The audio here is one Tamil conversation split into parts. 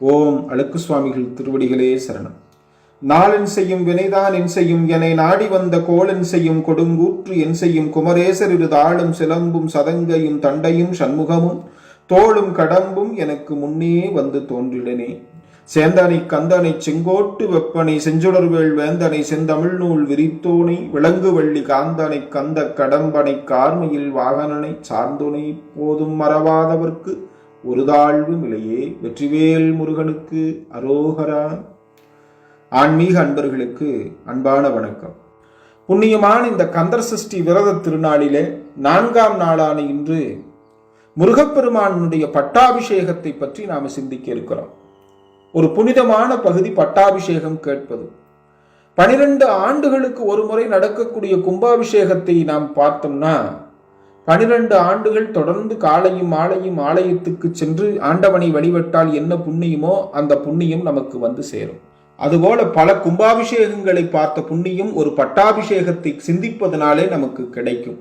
ஓம் அழுக்கு சுவாமிகள் திருவடிகளே சரணம். நாளென் செய்யும் வினைதான் என் செய்யும் என நாடி வந்த கோளென் செய்யும் கொடுங்கூற்று என் செய்யும் குமரேசர் இரு தாளும் சிலம்பும் சதங்கையும் தண்டையும் சண்முகமும் தோளும் கடம்பும் எனக்கு முன்னே வந்து தோன்றிடனே. சேந்தனை கந்தனை செங்கோட்டு வெப்பனை செஞ்சுடர்வேள் வேந்தனை செந்தமிழ் நூல் விரித்தோனை விலங்கு வள்ளி காந்தனை கந்த கடம்பனை கார்மையில் வாகனனை சார்ந்தோனை போதும் மறவாதவர்க்கு ஒரு தாழ்வு நிலையே வெற்றிவேல் முருகனுக்கு அரோகரா. ஆன்மீக அன்பர்களுக்கு அன்பான வணக்கம். புண்ணியமான இந்த கந்தர் சஷ்டி விரத திருநாளிலே நான்காம் நாளான இன்று முருகப்பெருமானுடைய பட்டாபிஷேகத்தை பற்றி நாம் சிந்திக்க இருக்கிறோம். ஒரு புனிதமான பகுதி பட்டாபிஷேகம் கேட்பது. பனிரெண்டு ஆண்டுகளுக்கு ஒரு முறை நடக்கக்கூடிய கும்பாபிஷேகத்தை நாம் பார்த்தோம்னா பனிரெண்டு ஆண்டுகள் தொடர்ந்து காலையும் மாலையும் ஆலயத்துக்கு சென்று ஆண்டவனை வழிபட்டால் என்ன புண்ணியமோ அந்த புண்ணியம் நமக்கு வந்து சேரும். அதுபோல பல கும்பாபிஷேகங்களை பார்த்த புண்ணியம் ஒரு பட்டாபிஷேகத்தை சிந்திப்பதனாலே நமக்கு கிடைக்கும்.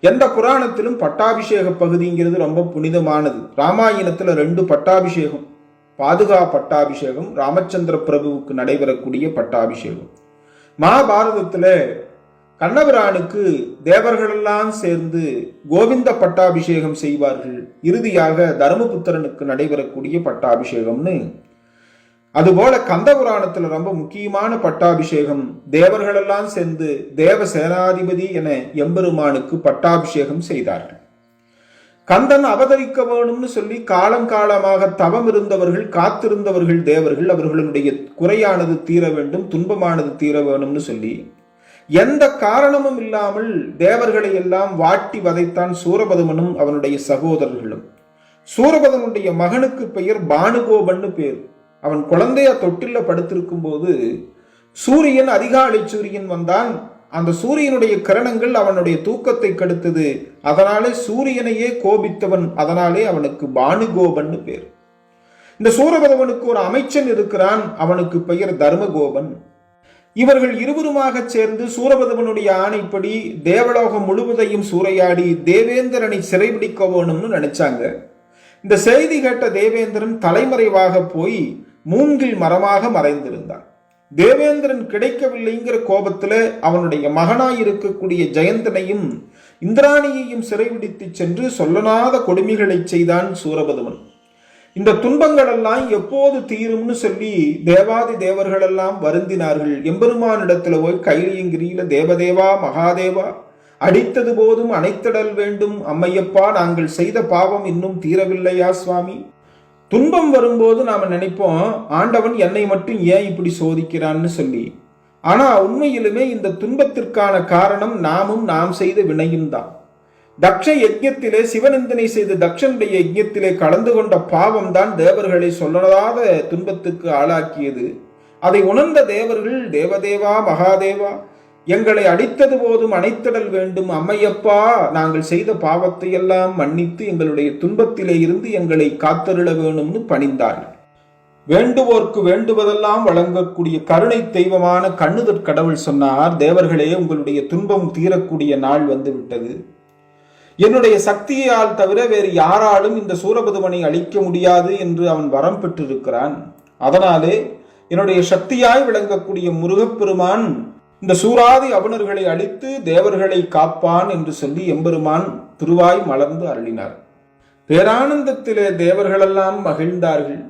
எந்த புராணத்திலும் பட்டாபிஷேக பகுதிங்கிறது ரொம்ப புனிதமானது. ராமாயணத்துல ரெண்டு பட்டாபிஷேகம். பாதுகா பட்டாபிஷேகம் ராமச்சந்திர பிரபுவுக்கு நடைபெறக்கூடிய பட்டாபிஷேகம். மகாபாரதத்துல கண்ணபிரானுக்கு தேவர்களெல்லாம் சேர்ந்து கோவிந்த பட்டாபிஷேகம் செய்வார்கள். இறுதியாக தர்மபுத்திரனுக்கு நடைபெறக்கூடிய பட்டாபிஷேகம்னு. அதுபோல கந்தபுராணத்துல ரொம்ப முக்கியமான பட்டாபிஷேகம் தேவர்களெல்லாம் சேர்ந்து தேவ சேனாதிபதி என எம்பெருமானுக்கு பட்டாபிஷேகம் செய்தார்கள். கந்தன் அவதரிக்க வேணும்னு சொல்லி காலங்காலமாக தவம் இருந்தவர்கள் காத்திருந்தவர்கள் தேவர்கள் அவர்களுடைய குறையானது தீர வேண்டும் துன்பமானது தீர வேணும்னு சொல்லி எந்த காரணமும் இல்லாமல் தேவர்களை எல்லாம் வாட்டி வதைத்தான் சூரபதமனும் அவனுடைய சகோதரர்களும். சூரபதனுடைய மகனுக்கு பெயர் பானுகோபன்னு பேர். அவன் குழந்தையா தொட்டில்ல படுத்திருக்கும் போது சூரியன் அதிகாலை சூரியன் வந்தான். அந்த சூரியனுடைய கிரணங்கள் அவனுடைய தூக்கத்தை கெடுத்தது. அதனாலே சூரியனையே கோபித்தவன் அதனாலே அவனுக்கு பானுகோபன்னு பேர். இந்த சூரபதவனுக்கு ஒரு அமைச்சன் இருக்கிறான். அவனுக்கு பெயர் தர்மகோபன். இவர்கள் இருவருமாக சேர்ந்து சூரபதவனுடைய ஆணைப்படி தேவலோகம் முழுவதையும் சூறையாடி தேவேந்திரனை சிறைபிடிக்க வேணும்னு நினைச்சாங்க. இந்த செய்தி கேட்ட தேவேந்திரன் தலைமறைவாக போய் மூங்கில் மரமாக மறைந்திருந்தான். தேவேந்திரன் கிடைக்கவில்லைங்கிற கோபத்துல அவனுடைய மகனாய் இருக்கக்கூடிய ஜெயந்தனையும் இந்திராணியையும் சிறைபிடித்து சென்று சொல்லனாத கொடுமைகளை செய்தான் சூரபதவன் இந்த துன்பங்கள் எல்லாம் எப்போது தீரும்னு சொல்லி தேவாதி தேவர்கள் எல்லாம் வருந்தினார்கள். எம்பெருமானிடத்துல போய் கைலியங்கிரியில தேவதேவா மகாதேவா அடித்தது போதும் அணைத்திடல் வேண்டும். அம்மையப்பா நாங்கள் செய்த பாவம் இன்னும் தீரவில்லையா சுவாமி? துன்பம் வரும்போது நாம் நினைப்போம் ஆண்டவன் என்னை மட்டும் ஏன் இப்படி சோதிக்கிறான்னு சொல்லி. ஆனால் உண்மையிலுமே இந்த துன்பத்திற்கான காரணம் நாமும் நாம் செய்த வினையும் தான் தக்ஷ யஜ்யத்திலே சிவநந்தனை செய்த தக்ஷனுடைய யஜ்யத்திலே கலந்து கொண்ட பாவம் தான் தேவர்களை சொல்லலாத துன்பத்துக்கு ஆளாக்கியது. அதை உணர்ந்த தேவர்கள் தேவதேவா மகாதேவா எங்களை அடித்தது போதும் அணைத்திடல் வேண்டும். அம்மையப்பா நாங்கள் செய்த பாவத்தை எல்லாம் மன்னித்து எங்களுடைய துன்பத்திலே இருந்து எங்களை காத்தருள வேணும்னு பணிந்தார்கள். வேண்டுவோர்க்கு வேண்டுவதெல்லாம் வழங்கக்கூடிய கருணை தெய்வமான கண்ணுதற் கடவுள் சொன்னார் தேவர்களே உங்களுடைய துன்பம் தீரக்கூடிய நாள் வந்துவிட்டது என்னுடைய சக்தியால் தவிர வேறு யாராலும் இந்த சூரபதுமனை அழிக்க முடியாது என்று அவன் வரம் பெற்றிருக்கிறான். அதனாலே என்னுடைய சக்தியாய் விளங்கக்கூடிய முருகப்பெருமான் இந்த சூராதி அவனர்களை அழித்து தேவர்களை காப்பான் என்று சொல்லி எம்பெருமான் திருவாய் மலர்ந்து அருளினார். பேரானந்தத்திலே தேவர்களெல்லாம் மகிழ்ந்தார்கள்.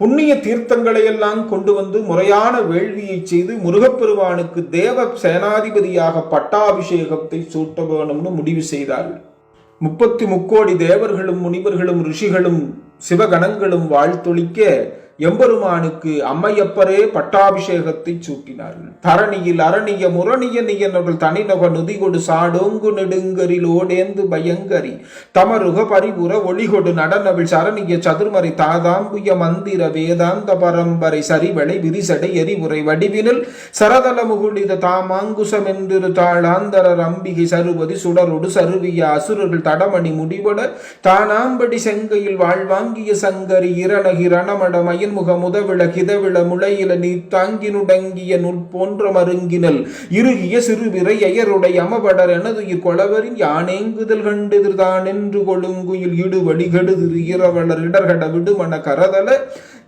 புண்ணிய தீர்த்தங்களை எல்லாம் கொண்டு வந்து முறையான வேள்வியை செய்து முருகப்பெருமானுக்கு தேவ சேனாதிபதியாக பட்டாபிஷேகத்தை சூட்ட வேணும்னு முடிவு செய்தார்கள். முப்பத்தி முக்கோடி தேவர்களும் முனிவர்களும் ரிஷிகளும் சிவகணங்களும் வாழ்த்தொழிக்க எம்பெருமானுக்கு அம்மையப்பரே பட்டாபிஷேகத்தை சூட்டினார்கள் தரணியில் அரணிய முரணிய நியனர்கள் தனிநக நுதிகொடு சாடோங்கு நெடுங்கரில் ஓடேந்து பயங்கரி. தமருக பரிபுர ஒளிகொடு நடனவில் சரணிய சதுர்மறை தாதாம்புய மந்திர வேதாந்த பரம்பரை சரிவளை விரிசடை எரிவுரை வடிவினில் சரதல முகுளித தாமாங்குசம் என்றிரு தாளாந்தரர் அம்பிகை சருவதி சுடரொடு சருவிய அசுரர்கள் தடமணி முடிவட தானாம்படி செங்கையில் வாழ்வாங்கிய சங்கரி இரணகி ரணமடமய முக முதவிள கிதவிழ முளையில நீர் தாங்கினுடங்கிய நுட் போன்ற மருங்கினல். இறுகிய சிறுவிரை எயருடைய அமபடர் எனதுயிர் கொளவரின் யானேங்குதல் கண்டெதிர்தான். என்று கொழுங்குயில் இடு வழிகெடுதிரு இரவலர் இடர்கட விடுமன கரதல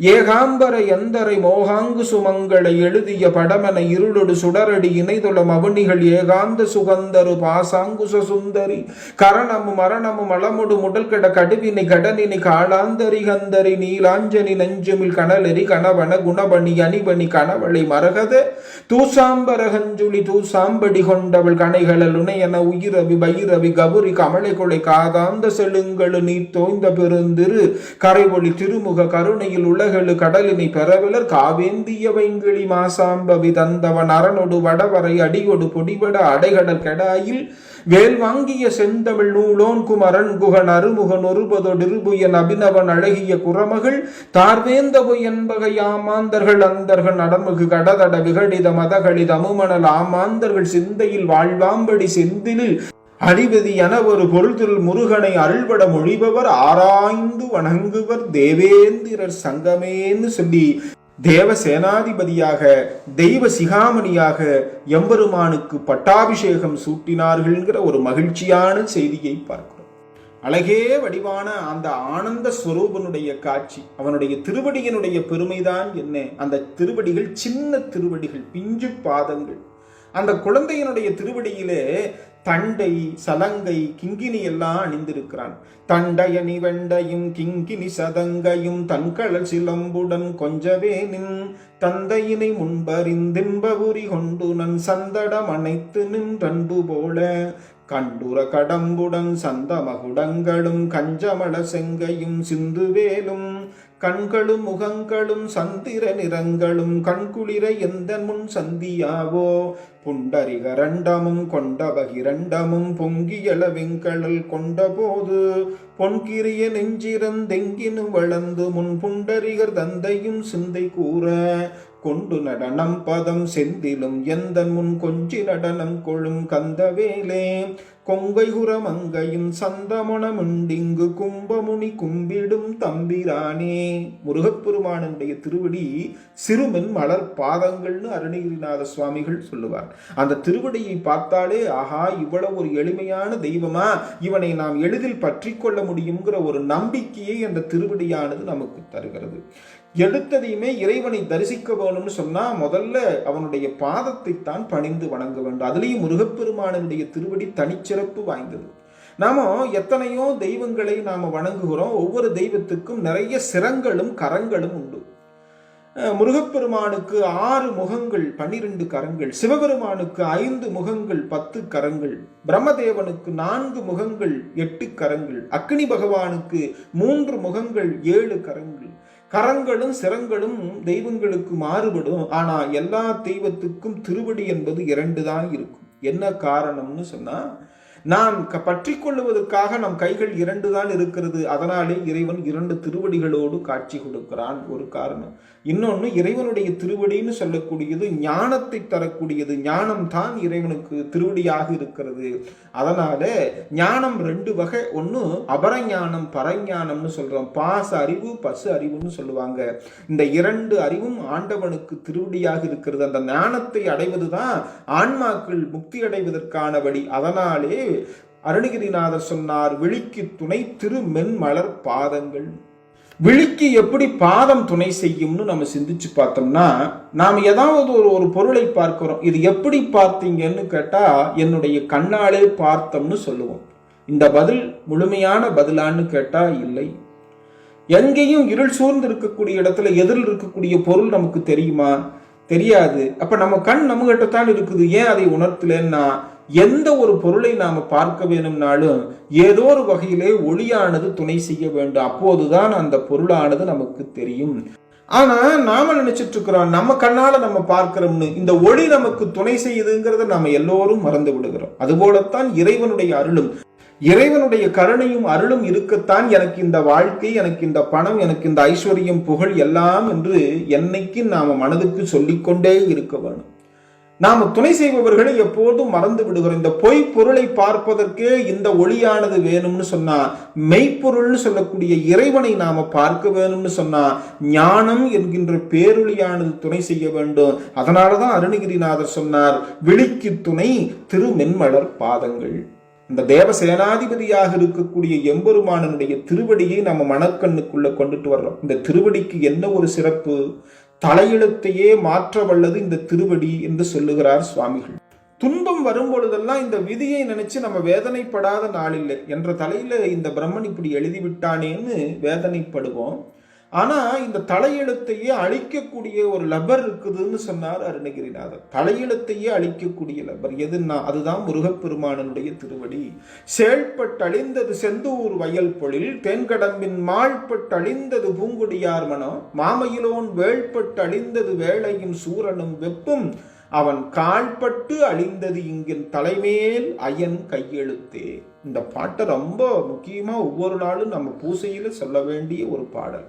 ஏகாம்பர எந்தரை மோகாங்கு சுமங்களை எழுதிய படமென இருளொடு சுடரடி இணைதொளம் அவனிகள் ஏகாந்த சுகந்தரு பாசாங்குச சுந்தரி கரணமும் மரணமும் அளமுடு முடல் கட கடுவினை கடனினை காளாந்தரி கந்தரி நீலாஞ்சனி நஞ்சுமில் கனலெறி கணவன குணபணி அணிபணி கணவளை மரகத தூசாம்பரகஞ்சுளி தூசாம்படி கொண்டவள் கணைகளல் உணையன உயிரவி பைரவி கபுரி கமலை கொலை காதாந்த செழுங்களு நீ தோய்ந்த பெருந்திரு. கரைவொளி திருமுக கருணையில் கடகளு கடலினி பெறவிலர் காவேந்திய மாசாம்பவி தந்தவன் அரணொடு வடவரை அடியொடு பொடிவட அடைகடல் கெடாயில் வேல் வாங்கிய செந்தமிழ் நூலோன் குமரன் குகன் அருமுகன் ஒருபதொடிருபுயன் அபிநவன் அழகிய குரமகள் தார்வேந்தபு என்பகை ஆமாந்தர்கள் அந்தர்கள் நடமுகு கடதட விகடித மதகளித அமுமணல் ஆமாந்தர்கள் சிந்தையில் வாழ்வாம்படி செந்திலில் அதிபதி என ஒரு பொருள்திருள் முருகனை அருள்பட மொழிபவர் ஆராய்ந்து வணங்குவர் தேவேந்திரர் சங்கமேன்னு சொல்லி தேவ சேனாதிபதியாக தெய்வ சிகாமணியாக எம்பெருமானுக்கு பட்டாபிஷேகம் சூட்டினார்கள்ங்கிற ஒரு மகிழ்ச்சியான செய்தியை பார்க்கிறோம். அழகே வடிவான அந்த ஆனந்த ஸ்வரூபனுடைய காட்சி அவனுடைய திருவடியினுடைய பெருமைதான் என்ன? அந்த திருவடிகள் சின்ன திருவடிகள் பிஞ்சு பாதங்கள். அந்த குழந்தையினுடைய திருவடியிலே தண்டை சலங்கை கிங்கினி எல்லாம் அணிந்திருக்கிறான். தண்டயணி வெண்டையும் கிங்கினி சதங்கையும் தன்கழல் சிலம்புடன் கொஞ்சவே நின் தந்தையினை முன்பறிந்தின்பபுரி கொண்டு நன் சந்தடம் அணைத்து நின்றன்பு போல கண்டுர கடம்புடன் சந்தமகுடங்களும் கஞ்சமள செங்கையும் சிந்துவேலும் கண்களும் முகங்களும் சந்திர நிறங்களும் கண்குளிர எந்த முன் சந்தியாவோ? புண்டரிகரண்டமும் கொண்ட பகிரண்டமும் பொங்கியள வெங்கடல் கொண்டபோது பொன்கிரிய நெஞ்சிறந்தெங்கினும் வளர்ந்து முன் புண்டரிகர் தந்தையும் சிந்தை கூற கொண்டு நடனம் பதம் செந்திலும் எந்த முன் கொஞ்சி நடனம் கொழும் கந்தவேலே. கொங்கை மங்கையும் சந்தமணமுண்டிங்கு கும்பமுனி கும்பிடும் தம்பிரானே. முருகப்பெருமானுடைய திருவடி சிறுமன் மலர் பாதங்கள்னு அருணகிரிநாத சுவாமிகள் சொல்லுவார். அந்த திருவடியை பார்த்தாலே ஆஹா இவ்வளவு ஒரு எளிமையான தெய்வமா? இவனை நாம் எளிதில் பற்றி கொள்ள முடியுங்கிற ஒரு நம்பிக்கையை அந்த திருவடியானது நமக்கு தருகிறது. எடுத்ததையுமே இறைவனை தரிசிக்க வேணும்னு சொன்னால் முதல்ல அவனுடைய பாதத்தை தான் பணிந்து வணங்க வேண்டும். அதுலேயும் முருகப்பெருமானனுடைய திருவடி தனிச்சிறப்பு வாய்ந்தது. நாம எத்தனையோ தெய்வங்களை நாம் வணங்குகிறோம். ஒவ்வொரு தெய்வத்துக்கும் நிறைய சிரங்களும் கரங்களும் உண்டு. முருகப்பெருமானுக்கு ஆறு முகங்கள் பன்னிரண்டு கரங்கள் சிவபெருமானுக்கு ஐந்து முகங்கள் பத்து கரங்கள் பிரம்மதேவனுக்கு நான்கு முகங்கள் எட்டு கரங்கள் அக்னி பகவானுக்கு மூன்று முகங்கள் ஏழு கரங்கள். கரங்களும் சிரங்களும் தெய்வங்களுக்கு மாறுபடும். ஆனால் எல்லா தெய்வத்துக்கும் திருவடி என்பது இரண்டு தான் இருக்கும். என்ன காரணம்னு சொன்னால் நாம் க- பற்றி கொள்ளுவதற்காக நம் கைகள் இரண்டு தான் இருக்கிறது. அதனாலே இறைவன் இரண்டு திருவடிகளோடு காட்சி கொடுக்கிறான். ஒரு காரணம். இன்னொன்று இறைவனுடைய திருவடின்னு சொல்லக்கூடியது ஞானத்தை தரக்கூடியது. ஞானம் தான் இறைவனுக்கு திருவடியாக இருக்கிறது. அதனால ஞானம் ரெண்டு வகை. ஒன்று அபரஞானம் பரஞானம்னு சொல்கிறோம் பாச அறிவு பசு அறிவுன்னு சொல்லுவாங்க. இந்த இரண்டு அறிவும் ஆண்டவனுக்கு திருவடியாக இருக்கிறது. அந்த ஞானத்தை அடைவது தான் ஆன்மாக்கள் முக்தி அடைவதற்கான வழி அதனாலே அருணகிரிநாதர் சொன்னார் விழிக்கு துணை திரு மென்மலர் பாதங்கள். விழிக்கு எப்படி பாதம் துணை செய்யும்னு நம்ம சிந்திச்சு பார்த்தோம்னா நாம் ஏதாவது ஒரு ஒரு பொருளை பார்க்கிறோம். இது எப்படி பார்த்தீங்கன்னு கேட்டா என்னுடைய கண்ணாலே பார்த்தோம்னு சொல்லுவோம். இந்த பதில் முழுமையான பதிலான்னு கேட்டா இல்லை. எங்கேயும் இருள் சூழ்ந்து இருக்கக்கூடிய இடத்துல எதிரில் இருக்கக்கூடிய பொருள் நமக்கு தெரியுமா? தெரியாது. அப்ப நம்ம கண் நம்ம தான் இருக்குது. ஏன் அதை உணர்த்தலன்னா எந்த ஒரு பொருளை நாம பார்க்க வேணும்னாலும் ஏதோ ஒரு வகையிலே ஒளியானது துணை செய்ய வேண்டும். அப்போதுதான் அந்த பொருளானது நமக்கு தெரியும். ஆனா நாம நினைச்சிட்டு இருக்கிறோம் நம்ம கண்ணால நம்ம பார்க்கிறோம்னு இந்த ஒளி நமக்கு துணை செய்யுதுங்கிறத நாம எல்லோரும் மறந்து விடுகிறோம். அதுபோலத்தான் இறைவனுடைய அருளும். இறைவனுடைய கருணையும் அருளும் இருக்கத்தான் எனக்கு இந்த வாழ்க்கை எனக்கு இந்த பணம் எனக்கு இந்த ஐஸ்வர்யம் புகழ் எல்லாம் என்று என்னைக்கு நாம மனதுக்கு சொல்லிக்கொண்டே இருக்க வேணும். நாம் துணை செய்பவர்களை எப்போதும் மறந்து விடுகிறோம். இந்த பொய் பொருளை பார்ப்பதற்கே இந்த ஒளியானது வேணும்னு சொன்னா மெய்ப்பொருள்னு சொல்லக்கூடிய இறைவனை நாம பார்க்க வேணும்னு சொன்னா ஞானம் என்கின்ற பேரொளியானது துணை செய்ய வேண்டும். அதனாலதான் அருணகிரிநாதர் சொன்னார் விழிக்கு துணை திருமென்மலர் பாதங்கள். இந்த தேவ சேனாதிபதியாக இருக்கக்கூடிய எம்பெருமானனுடைய திருவடியை நம்ம மனக்கண்ணுக்குள்ள கொண்டுட்டு வர்றோம். இந்த திருவடிக்கு என்ன ஒரு சிறப்பு? தலையெழுத்தையே மாற்ற வல்லது இந்த திருவடி என்று சொல்லுகிறார் சுவாமிகள். துன்பம் வரும் பொழுதெல்லாம் இந்த விதியை நினைச்சு நம்ம வேதனைப்படாத நாளில்லை என்ற தலையில இந்த பிரம்மன் இப்படி எழுதி விட்டானேன்னு வேதனைப்படுவோம். ஆனால் இந்த தலையெழுத்தையே அழிக்கக்கூடிய ஒரு லபர் இருக்குதுன்னு சொன்னார் அருணகிரிநாதர். தலையெழுத்தையே அழிக்கக்கூடிய லபர் எதுன்னா அதுதான் முருகப்பெருமானனுடைய திருவடி. செயல்பட்டழிந்தது செந்தூர் வயல் பொழில் தென்கடம்பின் மாழ்பட்டழிந்தது பூங்குடியார் மனம் மாமையிலோன் வேள்பட்டழிந்தது வேளையும் சூரனும் வெப்பும் அவன் கால்பட்டு அழிந்தது இங்கின் தலைமேல் அயன் கையெழுத்தே. இந்த பாட்டை ரொம்ப முக்கியமாக ஒவ்வொரு நாளும் நம்ம பூசையில் சொல்ல வேண்டிய ஒரு பாடல்.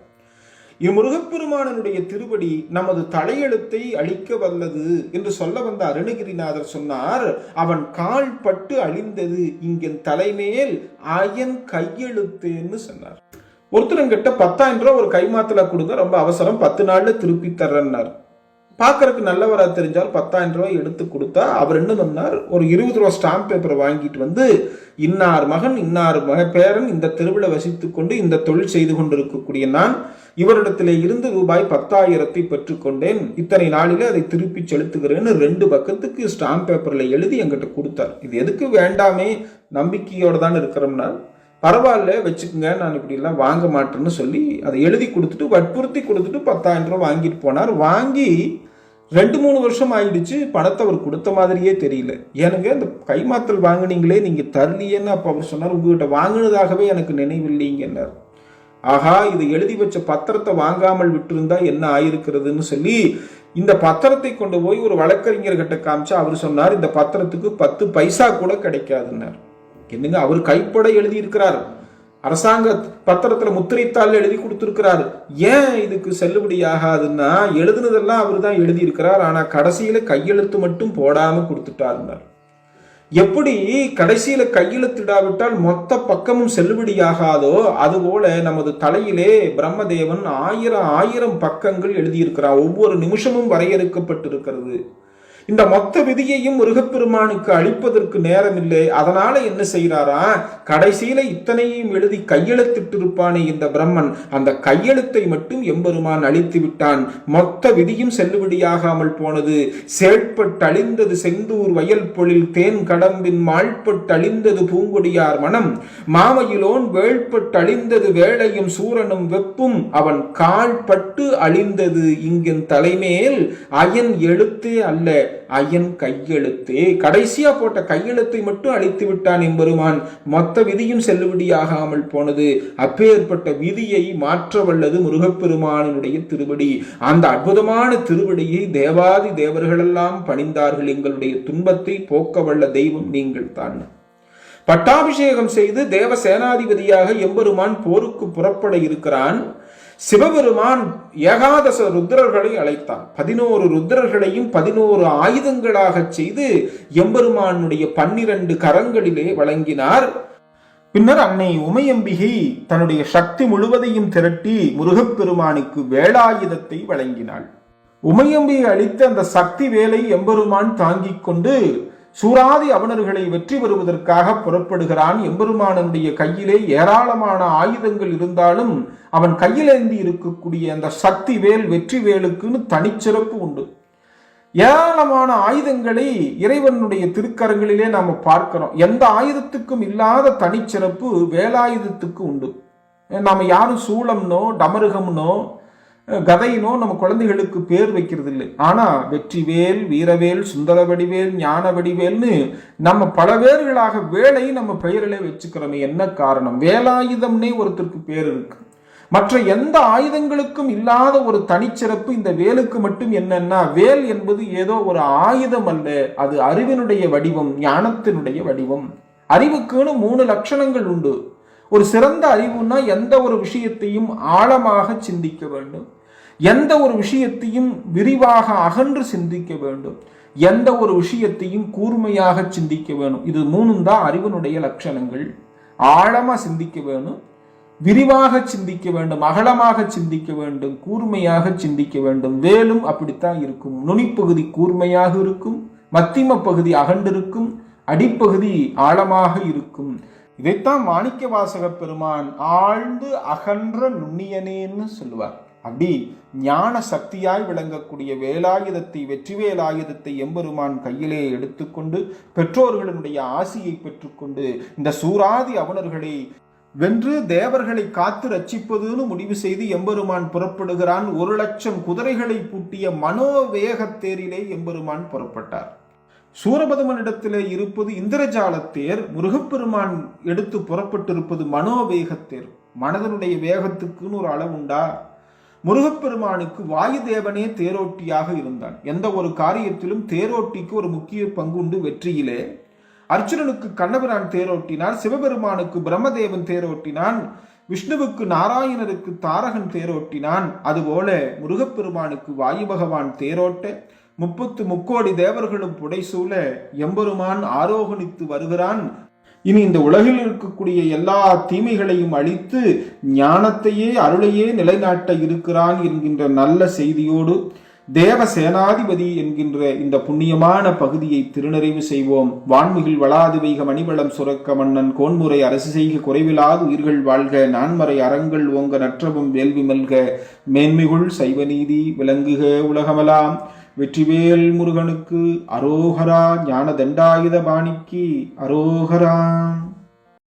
இம்முருகப்பெருமானனுடைய திருவடி நமது தலையெழுத்தை அழிக்க வல்லது என்று சொல்ல வந்த அருணகிரிநாதர் சொன்னார் அவன் கால் பட்டு அழிந்தது இங்கின் தலைமேல் அயன் கையெழுத்துன்னு சொன்னார். ஒருத்தருங்கிட்ட பத்தாயிரம் ரூபா ஒரு கைமாத்தலை கொடுங்க ரொம்ப அவசரம் பத்து நாள்ல திருப்பி தர்றேன்னார். பார்க்கறதுக்கு நல்லவராக தெரிஞ்சால் பத்தாயிரம் ரூபாய் எடுத்து கொடுத்தா அவர் என்ன சொன்னார் ஒரு இருபது ரூபா ஸ்டாம்ப் பேப்பரை வாங்கிட்டு வந்து இன்னார் மகன் இன்னார் மக பேரன் இந்த தெருவில் வசித்து கொண்டு இந்த தொழில் செய்து கொண்டிருக்கக்கூடிய நான் இவரிடத்திலே இருந்து ரூபாய் பத்தாயிரத்தை பெற்றுக்கொண்டேன். இத்தனை நாளிலே அதை திருப்பி செலுத்துகிறேன்னு ரெண்டு பக்கத்துக்கு ஸ்டாம்ப் பேப்பரில் எழுதி என்கிட்ட கொடுத்தார். இது எதுக்கு வேண்டாமே நம்பிக்கையோடு தான் இருக்கிறோம்னா பரவாயில்ல வச்சுக்கோங்க நான் இப்படிலாம் வாங்க மாட்டேன்னு சொல்லி அதை எழுதி கொடுத்துட்டு வற்புறுத்தி கொடுத்துட்டு பத்தாயிரம் ரூபா வாங்கிட்டு போனார். வாங்கி ரெண்டு மூணு வருஷம் ஆயிடுச்சு. பணத்தை அவர் கொடுத்த மாதிரியே தெரியல. எனக்கு இந்த கைமாத்தல் வாங்குனீங்களே நீங்கள் தரலையேன்னு அப்போ அவர் சொன்னார். உங்ககிட்ட வாங்கினதாகவே எனக்கு நினைவில்லைங்கன்னார். ஆஹா இது எழுதி வச்ச பத்திரத்தை வாங்காமல் விட்டிருந்தா என்ன ஆயிருக்கிறதுன்னு சொல்லி இந்த பத்திரத்தை கொண்டு போய் ஒரு வழக்கறிஞர்கிட்ட காமிச்சா அவர் சொன்னார் இந்த பத்திரத்துக்கு பத்து பைசா கூட கிடைக்காதுன்னார். என்னங்க அவர் கைப்பட எழுதியிருக்கிறார். அரசாங்க பத்திரத்துல முத்திரைத்தாள் எழுதி கொடுத்துருக்கிறாரு. ஏன் இதுக்கு செல்லுபடியாகாதுன்னா எழுதுனதெல்லாம் அவர் தான் எழுதியிருக்கிறார் ஆனால் ஆனா கடைசியில கையெழுத்து மட்டும் போடாம கொடுத்துட்டாருன்னார். எப்படி கடைசியில கையெழுத்திடாவிட்டால் மொத்த பக்கமும் செல்லுபடியாகாதோ அதுபோல நமது தலையிலே பிரம்மதேவன் ஆயிரம் ஆயிரம் பக்கங்கள் எழுதியிருக்கிறார். ஒவ்வொரு நிமிஷமும் வரையறுக்கப்பட்டிருக்கிறது. இந்த மொத்த விதியையும் முருகப்பெருமானுக்கு அளிப்பதற்கு நேரமில்லை. அதனால என்ன செய்யறாரா கடைசியில இத்தனையும் எழுதி கையெழுத்திட்டு இருப்பானே இந்த பிரம்மன். அந்த கையெழுத்தை மட்டும் எம்பெருமான் அழித்து விட்டான். மொத்த விதியும் செல்லுபடியாகாமல் போனது. செயல்பட்டழிந்தது செந்தூர் வயல் பொழில் தேன் கடம்பின் மாழ்பட்டழிந்தது பூங்கொடியார் மனம். மாமையிலோன் வேள்பட்டழிந்தது வேளையும் சூரனும் வெப்பும் அவன் கால்பட்டு அழிந்தது இங்கின் தலைமேல் அயன் எழுத்தே அல்ல. ஐயன் கையெழுத்தே. கடைசியா போட்ட கையெழுத்தை மட்டும் அழித்து விட்டான் எம்பெருமான். மொத்த விதியும் செல்லுபடியாகாமல் போனது. அப்பேற்பட்ட விதியை மாற்ற வல்லது முருகப்பெருமானினுடைய திருவடி. அந்த அற்புதமான திருவடியை தேவாதி தேவர்களெல்லாம் பணிந்தார்கள். எங்களுடைய துன்பத்தை போக்க வல்ல தெய்வம் நீங்கள் தான். பட்டாபிஷேகம் செய்து தேவ சேனாதிபதியாக எம்பெருமான் போருக்கு புறப்பட இருக்கிறான். சிவபெருமான் ஏகாதச ருத்ரர்களை அழைத்தான். பதினோரு ருத்ரர்களையும் பதினோரு ஆயுதங்களாக செய்து எம்பெருமானுடைய பன்னிரண்டு கரங்களிலே வழங்கினார். பின்னர் அன்னை உமையம்பிகை தன்னுடைய சக்தி முழுவதையும் திரட்டி முருகப்பெருமானுக்கு வேலாயுதத்தை வழங்கினாள். உமையம்பிகை அளித்த அந்த சக்தி வேலை எம்பெருமான் தாங்கிக் கொண்டு சூராதி அவனர்களை வெற்றி பெறுவதற்காக புறப்படுகிறான். எம்பெருமானனுடைய கையிலே ஏராளமான ஆயுதங்கள் இருந்தாலும் அவன் கையிலேந்தி இருக்கக்கூடிய அந்த சக்தி வேல் வெற்றி வேலுக்குன்னு தனிச்சிறப்பு உண்டு. ஏராளமான ஆயுதங்களை இறைவனுடைய திருக்கரங்களிலே நாம் பார்க்கிறோம். எந்த ஆயுதத்துக்கும் இல்லாத தனிச்சிறப்பு வேலாயுதத்துக்கு உண்டு. நாம் யாரும் சூளம்னோ டமருகம்னோ கதையினோ நம்ம குழந்தைகளுக்கு பேர் வைக்கிறது இல்லை ஆனால் வெற்றிவேல் வீரவேல் சுந்தர வடிவேல் ஞான வடிவேல்னு நம்ம பல பேர்களாக வேலை நம்ம பெயரிலே வச்சுக்கிறோமே என்ன காரணம்? வேலாயுதம்னே ஒருத்தருக்கு பேர் இருக்கு. மற்ற எந்த ஆயுதங்களுக்கும் இல்லாத ஒரு தனிச்சிறப்பு இந்த வேலுக்கு மட்டும் என்னன்னா வேல் என்பது ஏதோ ஒரு ஆயுதம் அல்ல அது அறிவினுடைய வடிவம் ஞானத்தினுடைய வடிவம். அறிவுக்குன்னு மூணு லட்சணங்கள் உண்டு. ஒரு சிறந்த அறிவுனா எந்த ஒரு விஷயத்தையும் ஆழமாக சிந்திக்க வேண்டும். எந்த ஒரு விஷயத்தையும் விரிவாக அகன்று சிந்திக்க வேண்டும். எந்த ஒரு விஷயத்தையும் கூர்மையாக சிந்திக்க வேணும். இது மூணும் தான் அறிவனுடைய லட்சணங்கள். ஆழமாக சிந்திக்க வேணும். விரிவாக சிந்திக்க வேண்டும். அகலமாக சிந்திக்க வேண்டும். கூர்மையாக சிந்திக்க வேண்டும். வேலும் அப்படித்தான் இருக்கும். நுனிப்பகுதி கூர்மையாக இருக்கும். மத்திம பகுதி அகண்டிருக்கும் அடிப்பகுதி ஆழமாக இருக்கும். இதைத்தான் மாணிக்க வாசக பெருமான் ஆழ்ந்து அகன்ற நுண்ணியனேன்னு சொல்லுவார். அப்படி ஞான சக்தியாய் விளங்கக்கூடிய வேலாயுதத்தை வெற்றி வேலாயுதத்தை எம்பெருமான் கையிலே எடுத்துக்கொண்டு பெற்றோர்களினுடைய ஆசியை பெற்றுக்கொண்டு இந்த சூராதி அவனர்களை வென்று தேவர்களை காத்து ரட்சிப்பதுன்னு முடிவு செய்து எம்பெருமான் புறப்படுகிறான். ஒரு லட்சம் குதிரைகளை பூட்டிய மனோவேகத்தேரிலே எம்பெருமான் புறப்பட்டார். சூரபதமனிடத்திலே இருப்பது இந்திரஜால தேர் முருகப்பெருமான் எடுத்து புறப்பட்டிருப்பது மனோவேகத்தேர் மனதனுடைய வேகத்துக்குன்னு ஒரு அளவு உண்டா முருகப்பெருமானுக்கு வாயு தேவனே தேரோட்டியாக இருந்தான். எந்த ஒரு காரியத்திலும் தேரோட்டிக்கு ஒரு முக்கிய பங்குண்டு வெற்றியிலே. அர்ஜுனனுக்கு கண்ணபிரான் தேரோட்டினார் சிவபெருமானுக்கு பிரம்மதேவன் தேரோட்டினான் விஷ்ணுவுக்கு நாராயணருக்கு தாரகன் தேரோட்டினான். அதுபோல முருகப்பெருமானுக்கு வாயு பகவான் தேரோட்ட முப்பத்து முக்கோடி தேவர்களும் புடைசூழ எம்பெருமான் ஆரோகணித்து வருகிறான். இனி இந்த உலகில் இருக்கக்கூடிய எல்லா தீமைகளையும் அழித்து ஞானத்தையே அருளையே நிலைநாட்ட இருக்கிறான் என்கின்ற நல்ல செய்தியோடு தேவ சேனாதிபதி என்கின்ற இந்த புண்ணியமான பகுதியை திருநிறைவு செய்வோம். வான்மிகில் வளாது வைக மணிவளம் சுரக்க மன்னன் கோன்முறை அரசு செய்க குறைவிலாது உயிர்கள் வாழ்க நான்மறை அறங்கள் ஓங்க நற்றவும் வேள்வி மல்க மேன்மிகுள் சைவநீதி விளங்குக உலகமலாம். வெற்றிவேல் முருகனுக்கு அரோகரா ஞான தண்டாயுத பாணிக்கு அரோகரா.